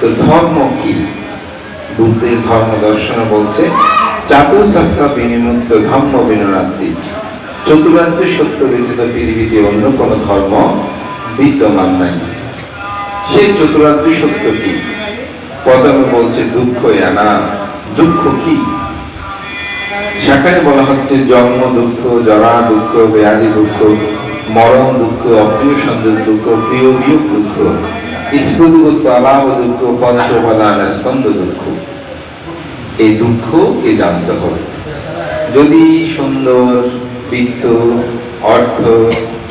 তো ধর্ম কি? বুদ্ধের ধর্ম দর্শন বলছে, চাতুর্শাস্ত্র বিনিমুক্ত ধর্ম বিনরাত্রি। চতুরাত্রি সত্য ব্যতীত পৃথিবীতে অন্য কোন ধর্ম বিদ্যমান নাই। সেই চতুরাত্রি সত্য কি? প্রথমে বলছে দুঃখ আনা দুঃখ কি? সেখানে বলা হচ্ছে জন্ম দুঃখ, জরা দুঃখ, ব্যাধি দুঃখ, মরণ দুঃখ, অপ্রিয় সন্দেহ দুঃখ, প্রিয় বিয়োগ দুঃখ। স্ফুট দুঃখ অভাব দুঃখ পঞ্চপাদান স্কন্দ দুঃখ। এই দুঃখকে জানতে হবে? যদি সুন্দর, বিত্ত, অর্থ,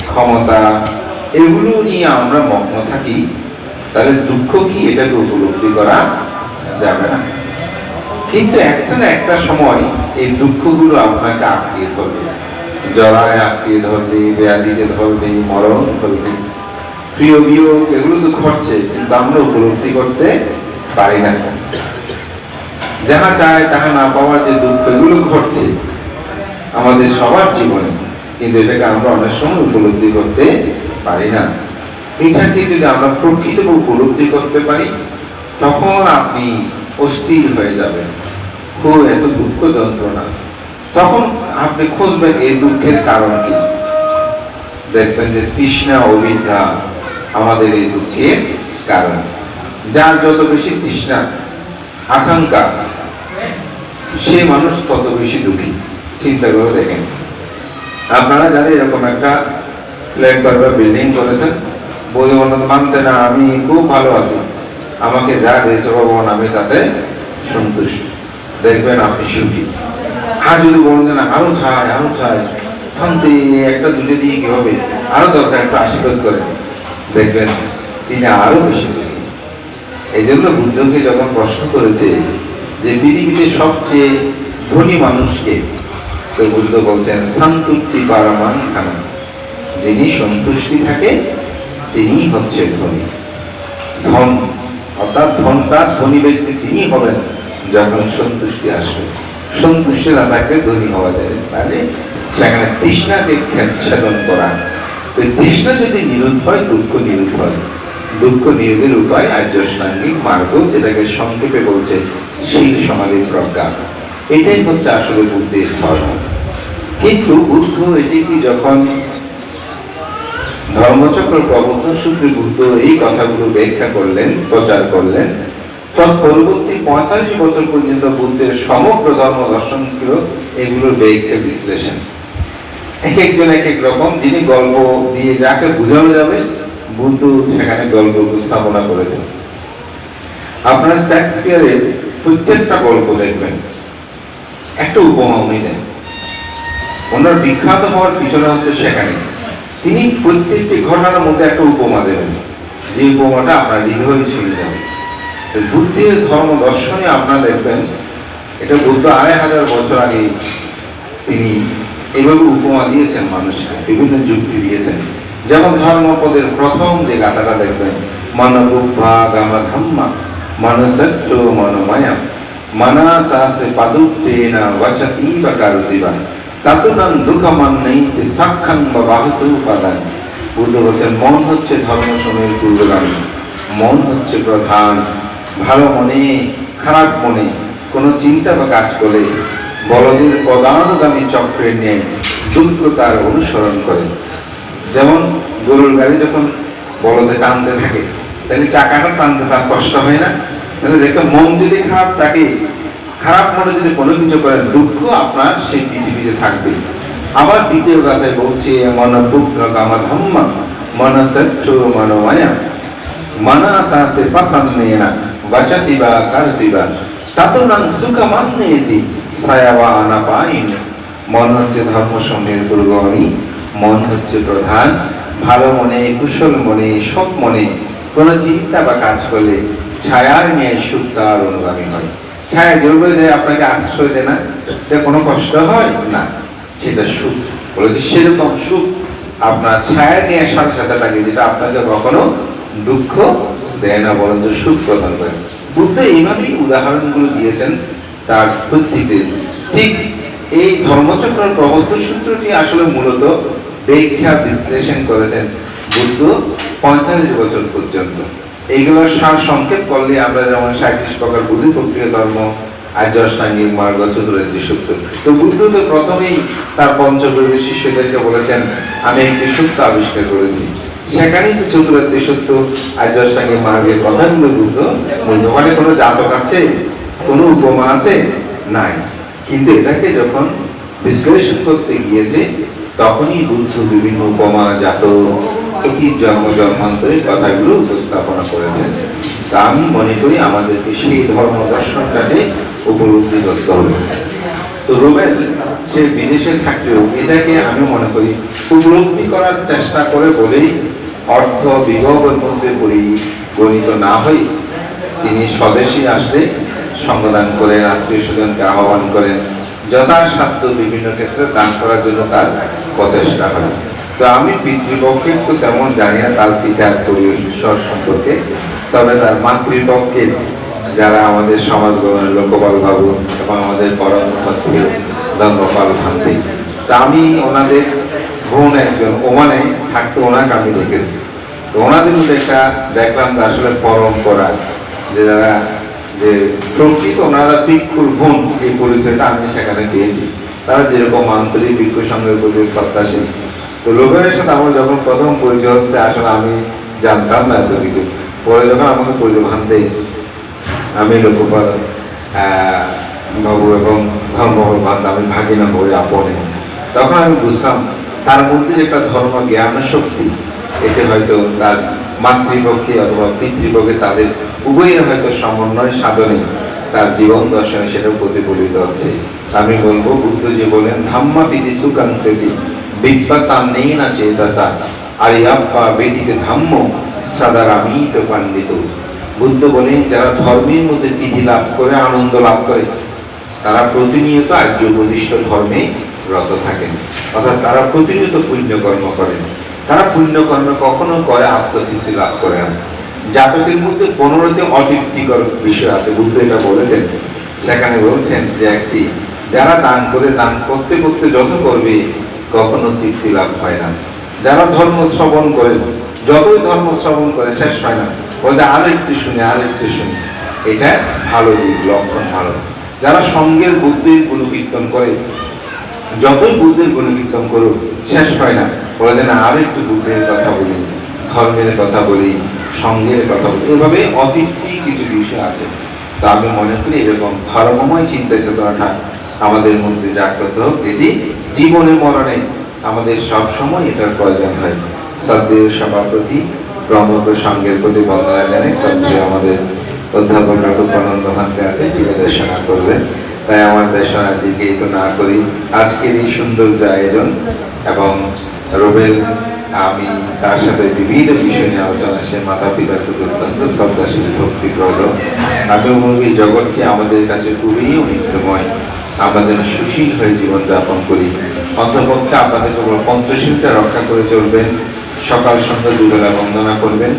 ক্ষমতা, এগুলো নিয়ে আমরা মগ্ন থাকি, তাহলে দুঃখ কি এটাকে উপলব্ধি করা যাবে না? কিন্তু একটা না একটা সময় এই দুঃখগুলো আপনাকে আঁকড়িয়ে ধরবে। জড়ায় আঁকড়িয়ে ধরবে ব্যাধিতে ধরবে, মরণ ধরবে। প্রিয় বিয়োগ এগুলো তো ঘটছে, কিন্তু আমরা উপলব্ধি করতে পারি না। যাহা চায় তাহা না পাওয়ার যে দুঃখ, এগুলো ঘটছে আমাদের সবার জীবনে। কিন্তু এটাকে আমরা অনেক সময় উপলব্ধি করতে পারি না। এটাকে যদি আমরা প্রকৃত উপলব্ধি করতে পারি, তখন আপনি অস্থির হয়ে যাবেন। খুব এত দুঃখ যন্ত্রণা। তখন আপনি খুঁজবেন এই দুঃখের কারণ কি? দেখবেন যে তৃষ্ণা অভিজ্ঞা আমাদের এই দুঃখের কারণ। যার যত বেশি তৃষ্ণা, আকাঙ্ক্ষা, সে মানুষ তত বেশি দুঃখী। চিন্তা করে দেখেন। আপনারা যারা এরকম একটা ফ্ল্যাট বা বিল্ডিং করেছেন। বই মানতে না আমি খুব ভালো আছি। আমাকে যা দিয়েছে ভগবান, আমি তাতে সন্তুষ্ট। দেখবেন আপনি সুখী। আর যদি বলেন যে, না, আরও চাই, আরও শান্তি একটা দুটো দিয়ে কি হবে, আরও দরকার, একটা আশীর্বাদ করে। দেখবেন, তিনি আরও বেশি এই জন্য বুদ্ধকে যখন প্রশ্ন করেছে যে পৃথিবীতে সবচেয়ে ধনী মানুষকে, তো বুদ্ধ বলছেন, সন্তুষ্টি পারমান খানা। যিনি সন্তুষ্টি থাকে তিনি হচ্ছে ধনী। ধন, অর্থাৎ ধনটা ধনী ব্যক্তি তিনি হবেন যখন সন্তুষ্টি আসবে। সন্তুষ্টি না থাকলে ধনী হওয়া যায়। তাহলে সেখানে তৃষ্ণাকে ছেদন করা তৃষ্ণা যদি নিরোধ হয়, দুঃখ নিরোধ হয়। দুঃখ নিরোধের উপায় আর্যষ্টাঙ্গিক মার্গ যেটাকে সংক্ষেপে বলছে শীল সমাধি প্রজ্ঞা। এটাই হচ্ছে আসলে বুদ্ধির ধর্ম। কিন্তু বুদ্ধ এটি কি যখন ধর্মচক্র প্রবন্ধ সূত্রে বুদ্ধ এই কথাগুলো ব্যাখ্যা করলেন, প্রচার করলেন, তৎপরবর্তী পঁয়তাল্লিশ বছর পর্যন্ত বুদ্ধের সমগ্র ধর্ম দর্শন এগুলোর ব্যাখ্যা বিশ্লেষণ। এক একজন এক এক রকম, যিনি গল্প দিয়ে যাকে বোঝানো যাবে, বুদ্ধ সেখানে গল্প উপস্থাপনা করেছেন। আপনারা শেক্সপিয়ারের প্রত্যেকটা গল্প দেখবেন। একটা উপমা উনি দেন। ওনার বিখ্যাত হওয়ার পিছনে হচ্ছে সেখানে। তিনি প্রত্যেকটি ঘটনার মধ্যে একটা উপমা দেবেন। যে উপমাটা আপনার হৃদয় ছুঁয়ে যাবে। বুদ্ধির ধর্ম দর্শনে আপনারা দেখবেন, এটা বুদ্ধ আড়াই হাজার বছর আগে তিনি এভাবে উপমা দিয়েছেন মানুষকে বিভিন্ন যুক্তি দিয়েছেন। যেমন ধর্মপদের প্রথম যে গাথাটা দেখবেন মনবুভা গামা ধাম্মা মনসত্য মনোময়া মনাসাসে পাদুত্তেনা বচতি বা কারুতিবা তাতুনাং দুঃখমান নেই সাক্ষাং বা বাহুত উপাদান। বুদ্ধ বলছেন, মন হচ্ছে ধর্ম সময়ের পূর্বগামী, মন হচ্ছে প্রধান, ভালো মনে, খারাপ মনে, কোনো চিন্তা বা কাজ করে বলদের পদানুগামী চক্রের নিয়ে দুঃখ তার অনুসরণ করে। যেমন গরুর গাড়ি যখন বলদে টানতে থাকে, তাহলে চাকাটা টানতে তার কষ্ট হয় না। তাহলে দেখো মন যদি খারাপ থাকে, খারাপ মনে যদি কোনো কিছু করেন, দুঃখ আপনার সেই পৃথিবীতে থাকবে। আবার দ্বিতীয় কথায় বলছি, মন পুত্র কামা ধম্মা মন সত্য মনোময়া। মনাসাসে পাসান্নেনা বচতি বা কারতি বা। তাতুনাং সুখমান্নেতি ছায়াবা আনাপাইন মন হচ্ছে ধর্ম সঙ্গের দুর্গমী মন হচ্ছে প্রধান। ভালো মনে, কুশল মনে, সৎ মনে, কোনো চিন্তা বা কাজ করলে ছায়ার সুখ তার অনুগামী হয় ছায়া আপনাকে আশ্রয় দেয় না। এটা কোনো কষ্ট হয়? না। সেটা সুখ। বলেছে সেরকম সুখ আপনার ছায়া নিয়ে সাথে সাথে যেটা আপনাকে কখনো দুঃখ দেয় না, বরঞ্চ সুখ প্রদান করে। বুদ্ধ এইভাবেই উদাহরণগুলো দিয়েছেন। তার প্রত্যেকটি ঠিক এই ধর্মচক্র প্রবর্তন সূত্রটি আসলে মূলত ব্যাখ্যা বিশ্লেষণ করেছেন বুদ্ধ পঁয়তাল্লিশ বছর পর্যন্ত। এইগুলোর সার সংক্ষেপ করলে আমরা যেমন সাঁত্রিশ প্রকার বুদ্ধি, প্রক্রিয়া, ধর্ম আর্য অষ্টাঙ্গিক মার্গ চতুরার্য সূত্র তো বুদ্ধ তো প্রথমেই তার পঞ্চগরীয় শিষ্যদেরকে বলেছেন, আমি একটি সূত্র আবিষ্কার করেছি। সেখানেই তো চতুরার্য সূত্র আর্য অষ্টাঙ্গিক মার্গের কথাগুলো বুদ্ধ ওখানে কোনো জাতক আছে? কোনো উপমা আছে? নাই। কিন্তু এটাকে যখন বিশ্লেষণ করতে গিয়েছে, তখনই বুদ্ধ বিভিন্ন উপমা জাত জন্ম, জন্মান্তরের কথাগুলো উপস্থাপনা করেছেন তা আমি মনে করি আমাদেরকে সেই ধর্ম দর্শনটাকে উপলব্ধি করতে হবে। তো রোবেল সে বিদেশে থাকলেও এটাকে আমি মনে করি উপলব্ধি করার চেষ্টা করে বলেই অর্থ বিভবের মধ্যে পড়ি গণিত না হই তিনি স্বদেশী আসলে সঙ্গদান করেন আত্মীয় স্বজনকে আহ্বান করেন যথাসাধ্য বিভিন্ন ক্ষেত্রে দান করার জন্য তার প্রচেষ্টা হয়। তো আমি পিতৃপক্ষে তো তেমন জানি না, তার পিতার পরিবেশ সম্পর্কে। তবে তার মাতৃপক্ষের যারা আমাদের সমাজ গঠনের লোকপাল বাবু এবং আমাদের পরম সত্য ধর্মপাল ভান্তি তা আমি ওনাদের বোন একজন, ওমানে থাকতে ওনাকে আমি দেখেছি। তো ওনাদের মধ্যে একটা দেখলাম আসলে পরম্পরা, যে যারা যে প্রকৃত ওনারা ভিক্ষুর বোন এই পরিচয়টা আমি সেখানে পেয়েছি তারা যেরকম আন্তরিক ভিক্ষু সঙ্গের প্রতি শ্রদ্ধাশীল তো লোকের সাথে আমার যখন প্রথম পরিচয় হচ্ছে, আসলে আমি জানতাম না এত কিছু। পরে যখন আমাকে পরিচয় ভানতে আমি লোকপাল বাবু এবং ধর্মপাল ভান্ত আমি ভাগিনা হয়ে আপনে। তখন আমি বুঝলাম তার মধ্যে যে একটা ধর্ম জ্ঞান শক্তি, এতে হয়তো তার মাতৃপক্ষে অথবা পিতৃপক্ষে তাদের উভয়ের হয়তো সমন্বয় সাধনে তার জীবন দর্শনে সেটা প্রতিফলিত হচ্ছে। আমি বলব, বুদ্ধজি বলেন, ধাম্মা পিতি সুকাংসেতি বিপ্পাসা নেই না চেতাসা আরিয়াপ্পা বেদিতে ধাম্ম সাদারামিত পাণ্ডিত। বুদ্ধ বলেন, যারা ধর্মের মধ্যে বিধি লাভ করে, আনন্দ লাভ করে, তারা প্রতিনিয়ত আর্য উপদিষ্ট ধর্মে রত থাকেন, অর্থাৎ তারা প্রতিনিয়ত পুণ্যকর্ম করেন। তারা পুণ্যকর্ম কখনো করে আত্মতৃপ্তি লাভ করে না। জাতকের মধ্যে পনেরোতে অতৃপ্তিকর বিষয় আছে। বুদ্ধ এটা বলেছেন। সেখানে বলছেন যে একটি, যারা দান করে দান করতে করতে যত করবে, কখনো তৃপ্তি লাভ হয় না। যারা ধর্ম শ্রবণ করে, যতই ধর্ম শ্রবণ করে, শেষ হয় না। বলছে আরও একটু শুনে আরও একটু শুনি। এটা ভালো দিক, লক্ষণ ভালো। যারা সঙ্গের বুদ্ধির গুণকীর্তন করে, যতই বুদ্ধের গুণকীর্তন করুক, শেষ হয় না। বলে না আরও একটু বুদ্ধের কথা বলি, ধর্মের কথা বলি, সঙ্গের কথা বলি। এভাবে অতৃপ্তি কিছু বিষয় আছে। তো আমি মনে করি এরকম ধর্মময় চিন্তা চেতনাটা আমাদের মধ্যে জাগ্রত হোক, যেটি জীবনে মরণে আমাদের সব সময় এটার প্রয়োজন হয়। শ্রদ্ধেয় সভাপতি প্রমুখ সঙ্গের প্রতি বন্দনা জানাই শ্রদ্ধেয় আমাদের অধ্যাপক রঘুপানন্দ ভান্তে আছে তিনি দেশনা করবেন। তাই আমার দেশনার দিকে একটু না করি। আজকের এই সুন্দর যে আয়োজন এবং রোবেল, আমি তার সাথে বিভিন্ন বিষয় নিয়ে আলোচনা, সে মাতা পিতার প্রতি অত্যন্ত শ্রদ্ধাশীল ভক্তি বলব এই জগৎটি আমাদের কাছে খুবই অনিত্যময় যেন সুশীল হয়ে জীবনযাপন করি। অন্তপক্ষে আপনাদের কেবল পঞ্চশীলটা রক্ষা করে চলবেন, সকাল, সন্ধ্যা দুবেলা বন্দনা করবেন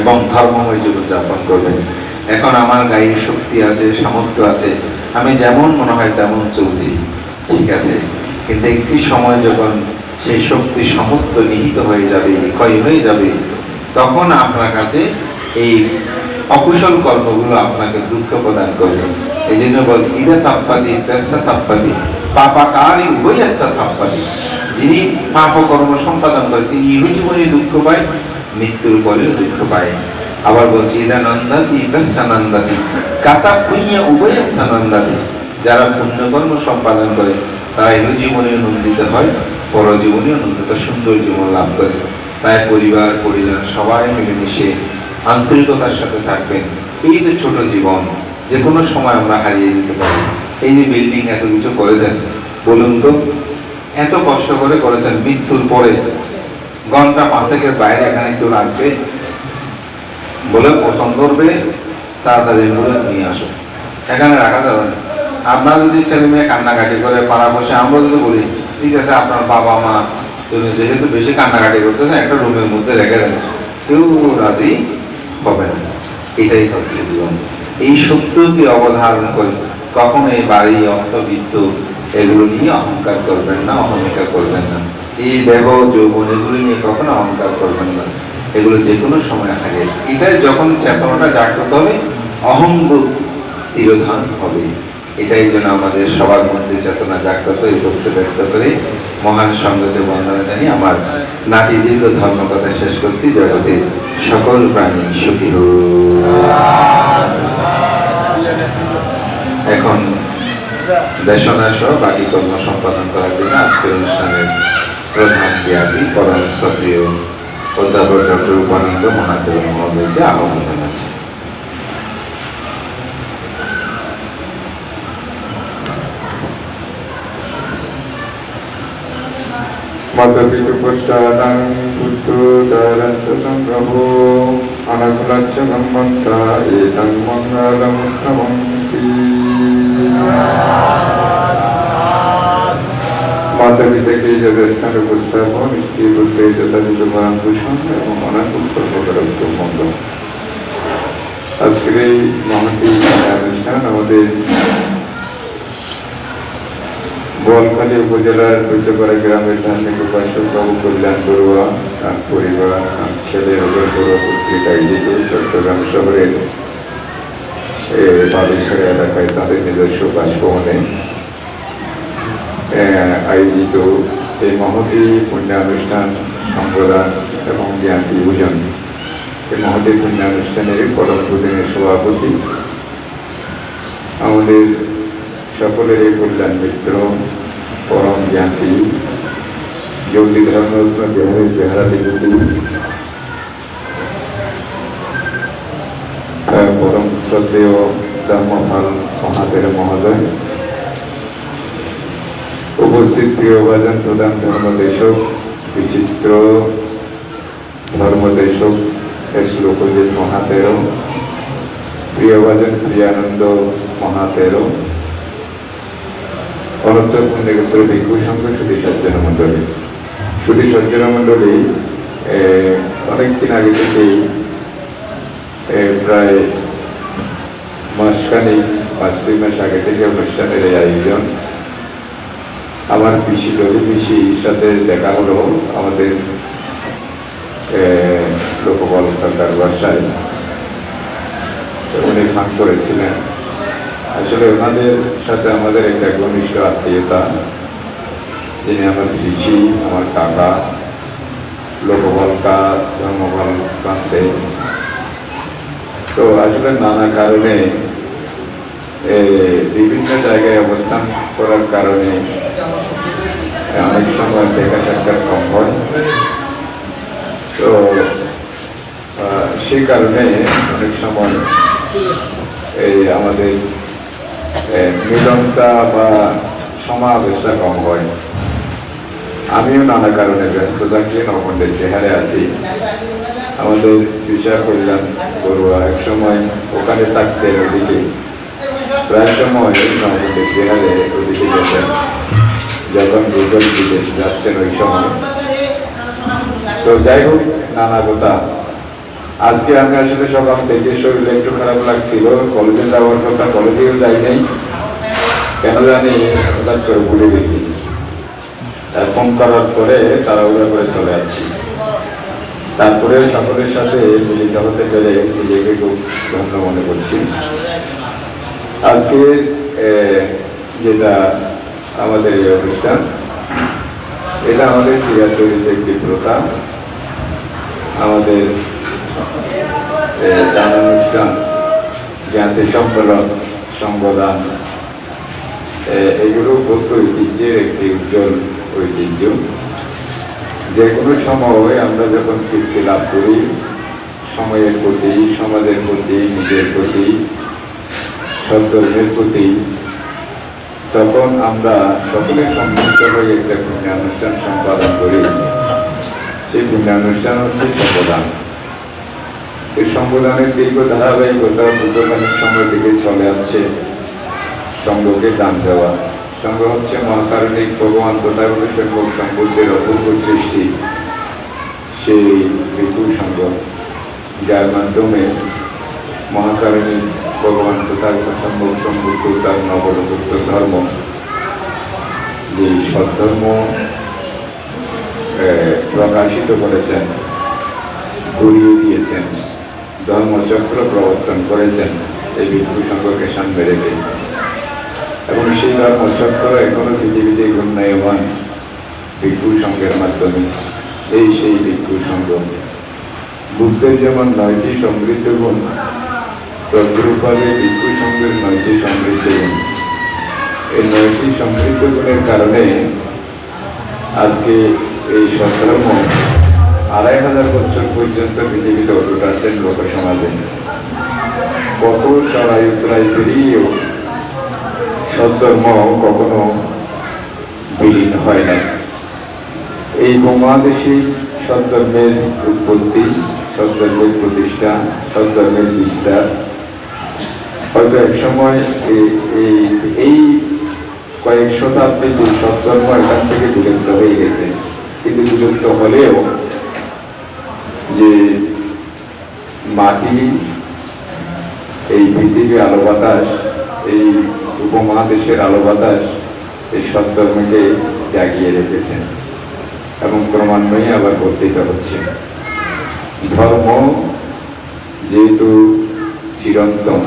এবং ধর্মময় জীবন যাপন করবেন। এখন আমার গায়ে শক্তি আছে, সামর্থ্য আছে। আমি যেমন মনে হয় তেমন চলছি। ঠিক আছে? কিন্তু একটি সময় যখন সেই শক্তি সামর্থ্য নিহিত হয়ে যাবে ক্ষয় হয়ে যাবে, তখন আপনার কাছে এই অকুশল কর্মগুলো আপনাকে দুঃখ প্রদান করবে। এই জন্য বল, ইদে তাপ্পাদি ব্যবসা তাপ্পাদি পাপাকারী উভয় একটা তাপ্পাদি যিনি পাপ কর্ম সম্পাদন করে, তিনি ইহ জীবনে দুঃখ পায়, মৃত্যুর পরেও দুঃখ পায়। আবার বলছি, ইদা নন্দাতি ব্যবসা নন্দাতি, কাতা পুণ্য উভয় একটা নন্দাতি। যারা পুণ্যকর্ম সম্পাদন করে, তারা ইহ জীবনে নন্দিত হয়। পরজীবনেও নন্দিত সুন্দর জীবন লাভ করে। তাই পরিবার, পরিজন সবাই মিলেমিশে আন্তরিকতার সাথে থাকবেন। এই যে ছোট জীবন, যে কোনো সময় আমরা হারিয়ে যেতে পারি। এই যে বিল্ডিং এত কিছু করেছেন, বলুন তো, এত কষ্ট করে করেছেন, মৃত্যুর পরে ঘণ্টা পাঁচেকের বাইরে এখানে কেউ রাখবে বলে পছন্দ করবে, তাড়াতাড়ি করে নিয়ে আসো। এখানে রাখা যাবে না। আপনার যদি ছেলে মেয়ে কান্নাকাটি করে, পাড়া বসে আমরা যদি বলি ঠিক আছে, আপনার বাবা মা তুমি যেহেতু বেশি কান্নাকাটি করতেছেন একটা রুমের মধ্যে রেখে দেন। কেউ রাজি হবে না। এটাই হচ্ছে জীবন। এই সত্যকে অবধারণ করে কখনো এই বাড়ি অর্থবিত্ত এগুলো নিয়ে অহংকার করবেন না, অহমিকা করবেন না। এই দেহ, যৌবন এগুলো নিয়ে কখনো অহংকার করবেন না। এগুলো যে কোনো সময় হারিয়ে। এটাই যখন চেতনাটা জাগ্রত হবে, অহংবোধ তিরোধান হবে। এটাই যেন আমাদের সবার মধ্যে চেতনা জাগ্রত এই করতে ব্যক্ত করে। মহান সঙ্গতে বন্দনা জানিয়ে আমার নাটি দীর্ঘ ধর্ম কথা শেষ করছি। জগতে সকল প্রাণী সুখী। এখন দেশনা সহ বাকি কর্ম সম্পাদন করার জন্য আজকের অনুষ্ঠানের প্রধান জ্ঞানী পরম সক্রিয় অধ্যাপক ডক্টর উপানন্দ মহাদেব মহোদয়কে আহ্বান জানাচ্ছি। मतपितुपुष्टादं पुत्रोदरसनं प्रभो अनकुलच्च सम्बन्ता एतं मङ्गलमुत्तमं মাতাপিতাকে যাদের স্থানে উপস্থাপন স্ত্রী পুত্রে যথাযথ পালন পোষণ এবং অনেক উৎসর্গকারক বন্ধ আজকের এই মহাটি অনুষ্ঠান আমাদের বোয়ালখালী উপজেলার বৈদ্যপাড়া গ্রামের ধার্মিক উপাসক কল্যাণ বড়ুয়া, তার পরিবার ছেলে অজয় বড়ুয়া পত্রিকা আয়োজিত চট্টগ্রাম শহরের বালুরঘাট এলাকায় তাদের নিজস্ব বাসভবনে আয়োজিত এই মহতি পুণ্যানুষ্ঠান সম্প্রদান এবং জ্ঞাতি ভোজন এই মহতি পুণ্যানুষ্ঠানের পরম প্রদিনের সভাপতি আমাদের সকলের এই কল্যাণ মিত্র পরম জ্ঞাতি। যোগী ধর্মরত্ন বিহারের বিহারা দেবী পরম শ্রদ্ধেয় ধর্মফল মহাদেব মহোদয়। উপস্থিত প্রিয়ভাজন প্রধান ধর্মদেশক, বিচিত্র ধর্মদেশক শ্লোকজিৎ মহাতের প্রিয়ভাজন প্রিয়ানন্দ মহাতের অনন্ত পুণ্যক্ষেত্র ভিক্ষু সংঘ সুধী সজ্জন মন্ডলী সুধী সজ্জন মন্ডলী অনেকদিন আগে থেকেই প্রায় মাসখানিক পাঁচ দুই মাস আগে থেকে অনুষ্ঠানের এই আয়োজন। আমার পিসি রবি পিসির সাথে দেখা হলো আমাদের এ, লোকবল সরকার বাসায় উনি ফাঁক করেছিলেন। আসলে ওনাদের সাথে আমাদের একটা ঘনিষ্ঠ আত্মীয়তা। যিনি আমার পিসি, আমার কাকা লোকবলকা ধর্মবল প্রান্তে তো আসলে নানা কারণে বিভিন্ন জায়গায় অবস্থান করার কারণে অনেক সময় দেখা সাক্ষাৎ কম হয় তো সেই কারণে অনেক সময়, এই আমাদের মিলনটা বা সমাবেশটা কম হয়। আমিও নানা কারণে ব্যস্ত থাকি নবমন্ডের চেহারে আছি। আমাদের বিচার কল্যাণ বড়ুয়া এক সময় ওখানে থাকতেন ওদিকে, প্রায় সময় নবমন্ডের চেহারে ওদিকে যেতেন যখন গুগল বিদেশ যাচ্ছেন ওই সময়। তো যাই হোক, নানা কথা আজকে আমি আসলে সকাল থেকে শরীর একটু খারাপ লাগছিল কলেজে যাওয়ার কথা কলেজেও যাই নাই। কেন জানি হঠাৎ করে ভুলে গেছি। ফোন করার পরে তারা উড়া করে চলে আসছি। তারপরে সকলের সাথে মিলিত হতে পেরে নিজেকে খুব ধন্য মনে করছি। আজকে যেটা আমাদের এই অনুষ্ঠান, এটা আমাদের চিরাচরিত একটি প্রথা আমাদের দান অনুষ্ঠান জ্ঞানতে সম্মেলন সম্বোধন এগুলো বৌদ্ধ ঐতিহ্যের একটি উজ্জ্বল ঐতিহ্য। যে কোনো সময় আমরা যখন তৃপ্তি লাভ করি, সময়ের প্রতি, সমাজের প্রতি, নিজের প্রতি, সদ্ধর্মের প্রতি, তখন আমরা সকলে সম্মিলিত হয়ে একটা পুণ্যানুষ্ঠান সম্পাদন করি। সেই পুণ্যানুষ্ঠান হচ্ছে সম্বোধন এই সংবিধানের দীর্ঘ ধারাবাহিকতা বুদ্ধকালীন সময় থেকে চলে আসছে। সঙ্গকে দান দেওয়া। সঙ্গ হচ্ছে মহাকারণিক ভগবান তথাগত সম্ভব সম্পদের অপূর্ব সৃষ্টি। সেই বিপুল সঙ্গ যার মাধ্যমে মহাকারণিক ভগবান তথাগত সম্ভব সম্পূর্ণ তার নবলভুক্ত ধর্ম। যে সদ্ধর্ম প্রকাশিত করেছেন ঘুরিয়ে দিয়েছেন। ধর্মচক্র প্রবর্তন করেছেন। এই ভিক্ষু সংঘকে সামনে রেখে এবং সেই ধর্মচক্র এখনও পৃথিবীতে ঘূর্ণায়মান ভিক্ষু সংঘের মাধ্যমে। এই সেই ভিক্ষু সংঘ বুদ্ধের যেমন নয়টি সমৃদ্ধ গুণ, তদ্রূপভাবে ভিক্ষু সংঘের নয়টি সমৃদ্ধ গুণ। এই নয়টি সমৃদ্ধ গুণের কারণে আজকে এই সধর্ম আড়াই হাজার বছর পর্যন্ত পৃথিবীতে অটুট আছেন লোক সমাজে কত চড়াই উতরাই পেরিয়েও সধর্ম কখনো বিলীন হয় না এই উপমহাদেশে সদ্ধর্মের উৎপত্তি, সদ্ধর্মের প্রতিষ্ঠা, সদ্ধর্মের বিস্তার। হয়তো এক সময় এই- কয়েক শতাব্দীতে সদ্ধর্ম এখান থেকে বিলুপ্ত হয়ে গেছে। কিন্তু বিলুপ্ত হলেও যে মাটি, এই পৃথিবী আলো বাতাস, এই উপমহাদেশের আলো বাতাস, এই সদ্ধর্মকে জাগিয়ে রেখেছেন এবং ক্রমান্বয়ে আবার বর্ধিত হচ্ছে। ধর্ম যেহেতু চিরন্তন,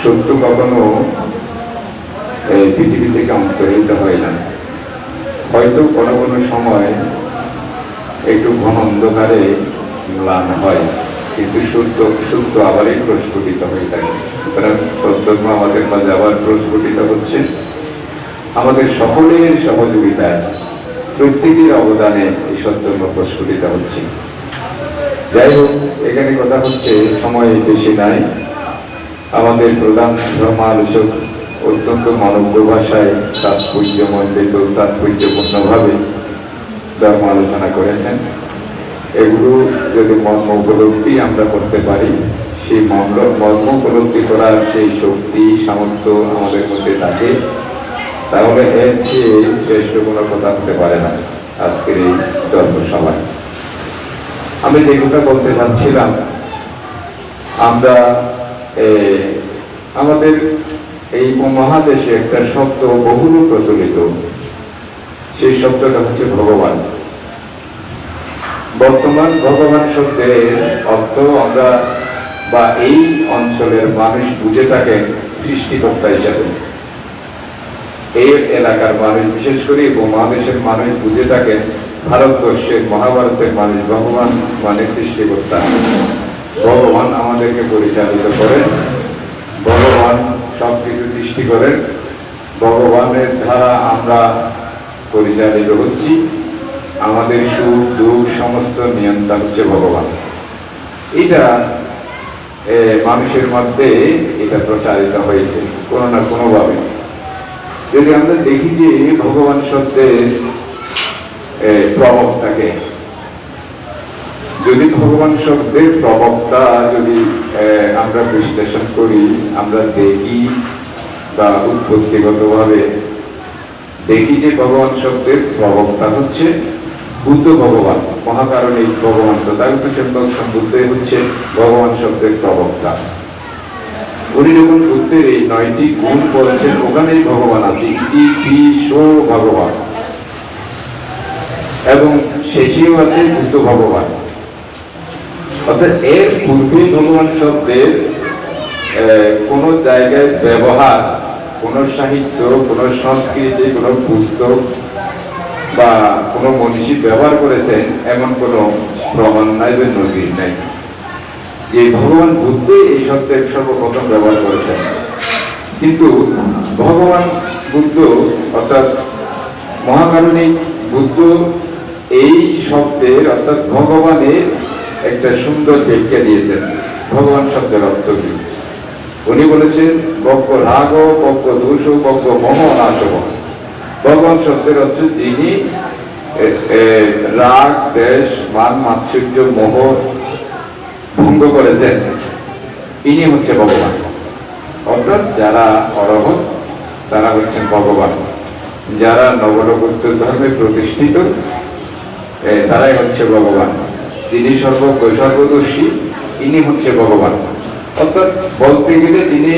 সত্য কখনো এই পৃথিবী থেকে অন্তরিত হয় না। হয়তো কোনো কোনো সময় একটু ঘন অন্ধকারে ম্লান হয় কিন্তু সত্য সত্য আবারই প্রস্ফুটিত হয়ে থাকে। সুতরাং আমাদের মাঝে আবার প্রস্ফুটিত হচ্ছে। আমাদের সকলের সহযোগিতায় প্রত্যেকের অবদানে এই সত্যধর্ম প্রস্ফুটিত হচ্ছে। যাই হোক, এখানে কথা হচ্ছে, সময় বেশি নাই। আমাদের প্রধান ধর্মালোচক অত্যন্ত মানব্য ভাষায় তাৎপর্যমণ্ডিত, তাৎপর্যপূর্ণভাবে ধর্ম আলোচনা করেছেন। এগুলো যদি মর্ম উপলব্ধি আমরা করতে পারি, সেই মর্ম মর্ম উপলব্ধি করার সেই শক্তি, সামর্থ্য আমাদের মধ্যে থাকে, তাহলে এর চেয়ে শ্রেষ্ঠ কোনো কথা হতে পারে না আজকের এই ধর্মসভায়। আমি যে কথা বলতে চাচ্ছিলাম আমরা আমাদের এই মহাদেশে একটা শব্দ বহুল প্রচলিত। সেই শব্দটা হচ্ছে ভগবান। বর্তমান ভগবান শব্দের অর্থ আমরা বা এই অঞ্চলের মানুষ বুঝে থাকেন সৃষ্টিকর্তা হিসাবে। এই এলাকার মানুষ, বিশেষ করে উপমহাদেশের মানুষ বুঝে থাকেন ভারতবর্ষের, মহাভারতের মানুষ, ভগবান মানে সৃষ্টিকর্তা। ভগবান আমাদেরকে পরিচালিত করেন, ভগবান সবকিছু সৃষ্টি করেন, ভগবানের দ্বারা আমরা পরিচালিত হচ্ছি। আমাদের সুখ দুঃখ সমস্ত নিয়ন্ত্রণ হচ্ছে ভগবান। এটা মানুষের মধ্যে এটা প্রচারিত হয়েছে কোনো না কোনোভাবে। যদি আমরা দেখি যে ভগবান শব্দের এ, প্রবক্তাকে যদি ভগবান শব্দের প্রবক্তা যদি আমরা বিশ্লেষণ করি আমরা দেখি বা উৎপত্তিগতভাবে দেখি যে ভগবান শব্দের প্রবক্তা হচ্ছে বুদ্ধ ভগবান। মহাকারণী ভগবান তথাগত সম্পর্ক বুদ্ধই হচ্ছে ভগবান শব্দের প্রবক্তা। উনি যখন বুদ্ধের এই নয়টি গুণ বলেছেন, ওখানেই ভগবান আছে ভগবান। এবং শেষেও আছে বুদ্ধ ভগবান। অর্থাৎ এর পূর্বে ভগবান শব্দের কোন জায়গায় ব্যবহার, কোন সাহিত্য, কোন সংস্কৃতি, কোন পুস্তক বা কোন মনীষী ব্যবহার করেছেন, এমন কোন প্রমাণ নাই বা নজির নাই। যে ভগবান বুদ্ধ এই শব্দের সর্বপ্রথম ব্যবহার করেছেন। কিন্তু ভগবান বুদ্ধ, অর্থাৎ মহাকারণিক বুদ্ধ, এই শব্দের, অর্থাৎ ভগবানের একটা সুন্দর ব্যাখ্যা দিয়েছেন, ভগবান শব্দের অর্থ কি? উনি বলেছেন, বক্ষ রাগ বক্ষ দোষ বক্ষ মহ নাশব ভগবান শব্দের অর্থ যিনি রাগ, দেশ, মান, মাৎসর্য, মোহ ভঙ্গ করেছেন। ইনি হচ্ছে ভগবান। অর্থাৎ যারা অরহত তারা হচ্ছেন ভগবান। যারা নবনবুদ্ধ ধর্মে প্রতিষ্ঠিত তারাই হচ্ছে ভগবান। তিনি সর্বজ্ঞ সর্বদর্শী ইনি হচ্ছে ভগবান। অর্থাৎ বলতে গেলে তিনি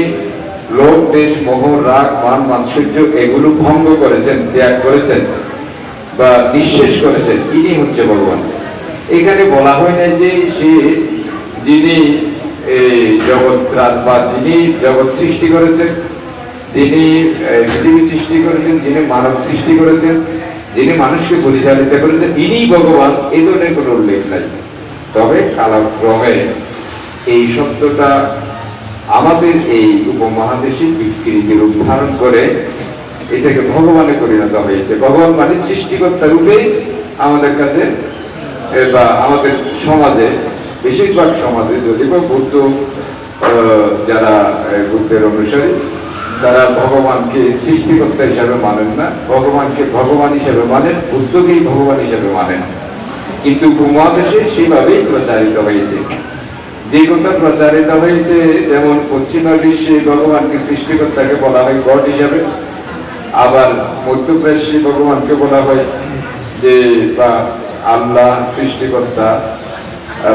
লোক দেশ মোহ রাগ, মান, মাৎসর্য এগুলো ভঙ্গ করেছেন, ত্যাগ করেছেন বা নিঃশেষ করেছেন, ইনি হচ্ছে ভগবান। এখানে বলা হয় না যে সে, যিনি জগৎ বা যিনি জগৎ সৃষ্টি করেছেন, যিনি পৃথিবী সৃষ্টি করেছেন, যিনি মানব সৃষ্টি করেছেন, যিনি মানুষকে পরিচালিত করেছেন, ইনি ভগবান, এ ধরনের কোনো উল্লেখ নাই। তবে কালক্রমে এই শব্দটা আমাদের এই উপমহাদেশে বিকৃতি রূপ ধারণ করে এটাকে ভগবানে পরিণত হয়েছে। ভগবান মানে সৃষ্টিকর্তা রূপেই আমাদের কাছে বা আমাদের সমাজে, বেশিরভাগ সমাজে যদি বা বুদ্ধ যারা বুদ্ধের অনুসারী, তারা ভগবানকে সৃষ্টিকর্তা হিসাবে মানেন না। ভগবানকে ভগবান হিসাবে মানেন, বুদ্ধকেই ভগবান হিসাবে মানেন। কিন্তু উপমহাদেশে সেইভাবেই প্রচারিত হয়েছে। যে কথা প্রচারিত হয়েছে, যেমন পশ্চিমা বিশ্বে ভগবানকে সৃষ্টিকর্তাকে বলা হয় গড হিসাবে, আবার মধ্যপ্রাচ্যে ভগবানকে বলা হয় যে, বা আল্লাহ, সৃষ্টিকর্তা,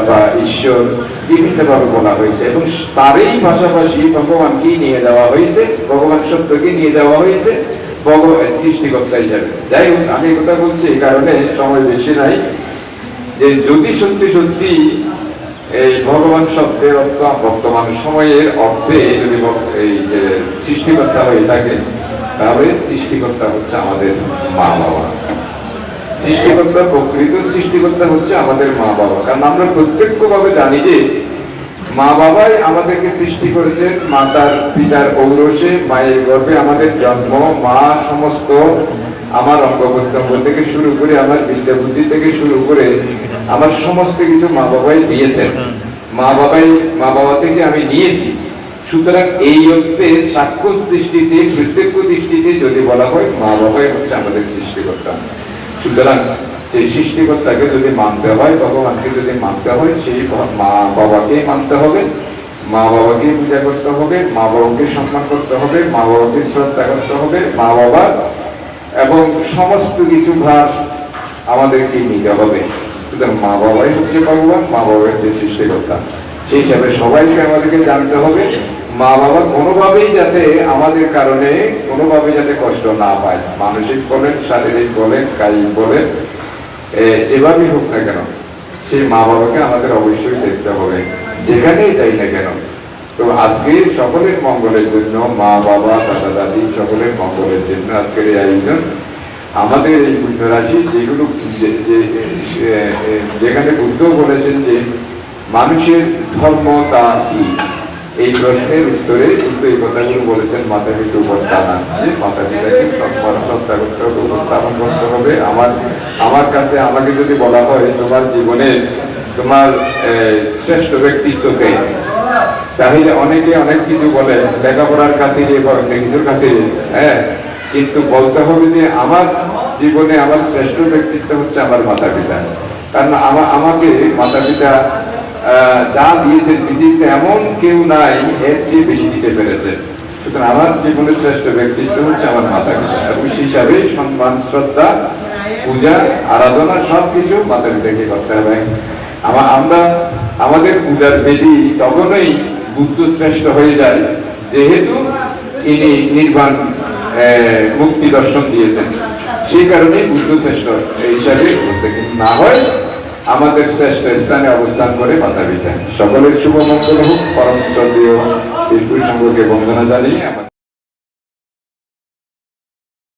বা ঈশ্বর বিভিন্নভাবে বলা হয়েছে। এবং তারই পাশাপাশি ভগবানকেই নিয়ে যাওয়া হয়েছে, ভগবান সত্যকে নিয়ে যাওয়া হয়েছে ভগবান সৃষ্টিকর্তা হিসাবে। যাই হোক, আমি কথা বলছি এই কারণে সময় বেশি নাই যে, যদি সত্যি সত্যি এই ভগবান শব্দের অর্থ বর্তমান সময়ের অর্থে যদি এই যে সৃষ্টিকর্তা হয়ে থাকে, তাহলে সৃষ্টিকর্তা হচ্ছে আমাদের মা বাবা সৃষ্টিকর্তা প্রকৃত সৃষ্টিকর্তা হচ্ছে আমাদের মা বাবা কারণ আমরা প্রত্যক্ষভাবে জানি যে মা বাবাই আমাদেরকে সৃষ্টি করেছেন মাতার পিতার ঔরসে, মায়ের গর্ভে আমাদের জন্ম, মা সমস্ত আমার অঙ্গ প্রত্যঙ্গ থেকে শুরু করে, আমার বিদ্যা বুদ্ধি থেকে শুরু করে, আমার সমস্ত কিছু মা বাবাই দিয়েছেন। মা বাবাই, মা বাবা থেকে আমি নিয়েছি। সুতরাং এই অর্থে সাক্ষ্য দৃষ্টিতে প্রত্যক্ষ দৃষ্টিতে যদি বলা হয়, মা বাবাই হচ্ছে আমাদের সৃষ্টিকর্তা। সুতরাং সেই সৃষ্টিকর্তাকে যদি মানতে হয়, ভগবানকে যদি মানতে হয়, সেই মা বাবাকে মানতে হবে। মা বাবাকে পূজা করতে হবে, মা বাবাকে সম্মান করতে হবে, মা বাবাকে শ্রদ্ধা করতে হবে, মা বাবা এবং সমস্ত কিছু ভার আমাদেরকে নিতে হবে। সুতরাং মা বাবাই হচ্ছে ভগবান, মা বাবার যে সৃষ্টিকর্তা। সেই হিসাবে সবাইকে আমাদেরকে জানতে হবে, মা বাবা কোনোভাবেই যাতে আমাদের কারণে কোনোভাবে যাতে কষ্ট না পায়। মানসিক বলেন, শারীরিক বলেন, কায়িক বলেন যেভাবেই হোক না কেন, সেই মা বাবাকে আমাদের অবশ্যই দেখতে হবে। যেখানেই যাই না কেন তো আজকে সকলের মঙ্গলের জন্য, মা, বাবা, দাদা, দাদি, সকলের মঙ্গলের জন্য আজকের এই আয়োজন। আমাদের এই যেগুলো যেখানে বুদ্ধ বলেছেন যে, মানুষের ধর্ম তা কি? এই প্রশ্নের উত্তরে বুদ্ধ এই কথাগুলো বলেছেন মাতা পিতা উপর টানা যে মাতা পিতাকে উপস্থাপন করতে হবে। আমার আমার কাছে আমাকে যদি বলা হয়, তোমার জীবনে তোমার শ্রেষ্ঠ ব্যক্তিত্বকে তাহলে অনেকে অনেক কিছু বলে, লেখাপড়ার খাতিরে বা কিছুর খাতিরে হ্যাঁ? কিন্তু বলতে হবে যে আমার জীবনে আমার শ্রেষ্ঠ ব্যক্তিত্ব হচ্ছে আমার মাতা পিতা কারণ আমার আমাকে মাতা পিতা যা দিয়েছেন পৃথিবীতে এমন কেউ নাই, এর চেয়ে বেশি দিতে পেরেছে। সুতরাং আমার জীবনের শ্রেষ্ঠ ব্যক্তিত্ব হচ্ছে আমার মাতা পিতা এবং সেই হিসাবে সম্মান, শ্রদ্ধা, পূজা, আরাধনা সব কিছু মাতা পিতাকে করতে হবে। আমা- আমরা, আমাদের পূজার বেদি তখনই বুদ্ধ শ্রেষ্ঠ হয়ে যায়, যেহেতু তিনি নির্বাণ মুক্তি দর্শন দিয়েছেন। সেই কারণে বুদ্ধ শ্রেষ্ঠ হিসাবে না হয় আমাদের শ্রেষ্ঠ স্থানে অবস্থান করে মাতা পিতা। সকলের শুভ মঙ্গল হোক, পরম শ্রদ্ধেয় সঙ্গকে বন্দনা জানিয়ে আমাদের